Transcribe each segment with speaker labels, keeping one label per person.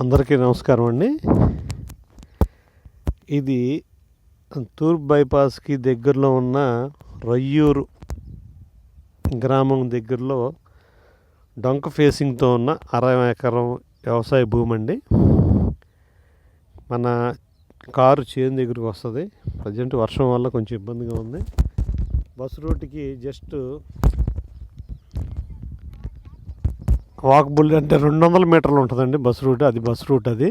Speaker 1: అందరికీ నమస్కారం అండి. ఇది తూర్పు బైపాస్కి దగ్గరలో ఉన్న రొయ్యూరు గ్రామం దగ్గరలో డొంక ఫేసింగ్తో ఉన్న అరవై ఎకరం వ్యవసాయ భూమి అండి మన కారు చేను దగ్గరికి వస్తుంది. ప్రజెంట్ వర్షం వల్ల కొంచెం ఇబ్బందిగా ఉంది. బస్ రూట్కి జస్ట్ వాక్బుల్ అంటే రెండు వందల మీటర్లు ఉంటుందండి బస్ రూట్ అది బస్ రూట్ అది.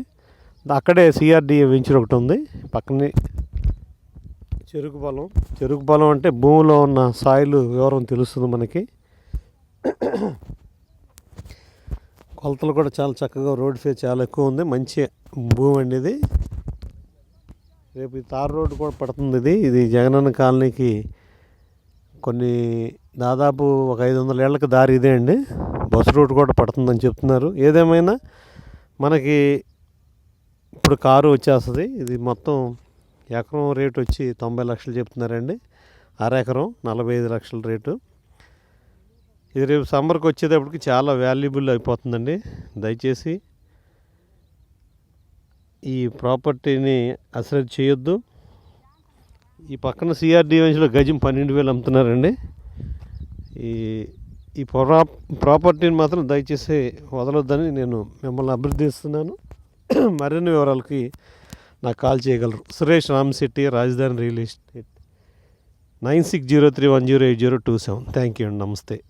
Speaker 1: అక్కడే సిఆర్డిఏ వెంచర్ ఒకటి ఉంది పక్కనే చెరుకు పొలం చెరుకు పొలం అంటే భూమిలో ఉన్న సాయిలు వివరం తెలుస్తుంది మనకి. కొలతలు కూడా చాలా చక్కగా రోడ్ ఫేస్ చాలా ఎక్కువ ఉంది మంచి భూమి అండి ఇది. రేపు ఈ తార్ రోడ్డు కూడా పడుతుంది ఇది. ఇది జగనన్న కాలనీకి కొన్ని దాదాపు ఒక ఐదు వందల ఏళ్ళకి దారి ఇదే అండి. బస్ రూట్ కూడా పడుతుందని చెప్తున్నారు. ఏదేమైనా మనకి ఇప్పుడు కారు వచ్చేస్తుంది. ఇది మొత్తం ఎకరం రేటు వచ్చి తొంభై లక్షలు చెప్తున్నారండి. అర ఎకరం నలభై ఐదు లక్షల రేటు. ఇది రేపు సమ్మర్కి వచ్చేటప్పటికి చాలా వాల్యుబుల్ అయిపోతుందండి. దయచేసి ఈ ప్రాపర్టీని అసలు చేయొద్దు. ఈ పక్కన సిఆర్డీ వెంచ్లో గజం పన్నెండు వేలు అమ్ముతున్నారండి. ఈ ఈ ప్రా ప్రాపర్టీని మాత్రం దయచేసి వదలొద్దని నేను మిమ్మల్ని అభ్యర్థిస్తున్నాను. మరిన్ని వివరాలకి నాకు కాల్ చేయగలరు. సురేష్ రామశెట్టి రాజధాని real estate. Nine six zero three one zero eight zero two seven. Thank you అండి. నమస్తే.